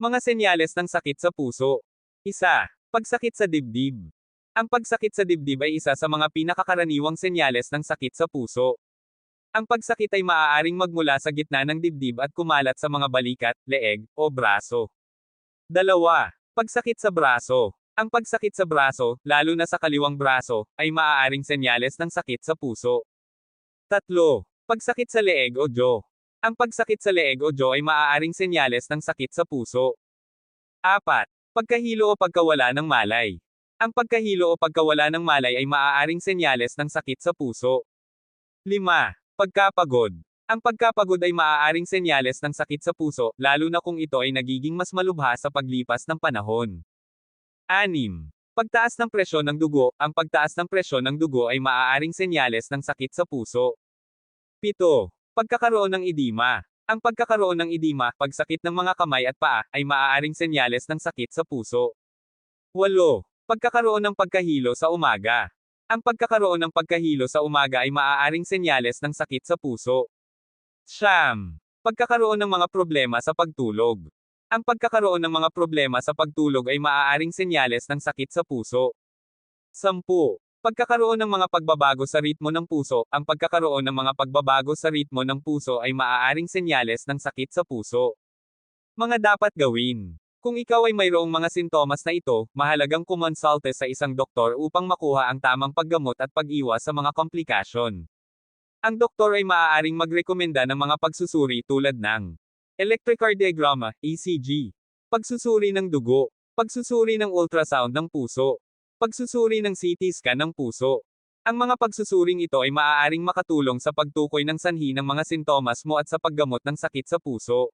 Mga senyales ng sakit sa puso. Isa, pagsakit sa dibdib. Ang pagsakit sa dibdib ay isa sa mga pinakakaraniwang senyales ng sakit sa puso. Ang pagsakit ay maaaring magmula sa gitna ng dibdib at kumalat sa mga balikat, leeg, o braso. Dalawa, pagsakit sa braso. Ang pagsakit sa braso, lalo na sa kaliwang braso, ay maaaring senyales ng sakit sa puso. Tatlo, pagsakit sa leeg o jaw. Ang pagsakit sa leeg o jaw ay maaaring senyales ng sakit sa puso. Apat, pagkahilo o pagkawala ng malay. Ang pagkahilo o pagkawala ng malay ay maaaring senyales ng sakit sa puso. 5. Pagkapagod. Ang pagkapagod ay maaaring senyales ng sakit sa puso, lalo na kung ito ay nagiging mas malubha sa paglipas ng panahon. 6. Pagtaas ng presyon ng dugo. Ang pagtaas ng presyon ng dugo ay maaaring senyales ng sakit sa puso. 7. Pagkakaroon ng edema. Ang pagkakaroon ng edema, pagsakit ng mga kamay at paa, ay maaaring senyales ng sakit sa puso. 8. Pagkakaroon ng pagkahilo sa umaga. Ang pagkakaroon ng pagkahilo sa umaga ay maaaring senyales ng sakit sa puso. Siyam. Pagkakaroon ng mga problema sa pagtulog. Ang pagkakaroon ng mga problema sa pagtulog ay maaaring senyales ng sakit sa puso. 10. Pagkakaroon ng mga pagbabago sa ritmo ng puso, ang pagkakaroon ng mga pagbabago sa ritmo ng puso ay maaaring senyales ng sakit sa puso. Mga dapat gawin. Kung ikaw ay mayroong mga sintomas na ito, mahalagang kumonsulte sa isang doktor upang makuha ang tamang paggamot at pag-iwas sa mga komplikasyon. Ang doktor ay maaaring magrekomenda ng mga pagsusuri tulad ng electrocardiogram, ECG, pagsusuri ng dugo, pagsusuri ng ultrasound ng puso, pagsusuri ng CT scan ng puso. Ang mga pagsusuring ito ay maaaring makatulong sa pagtukoy ng sanhi ng mga sintomas mo at sa paggamot ng sakit sa puso.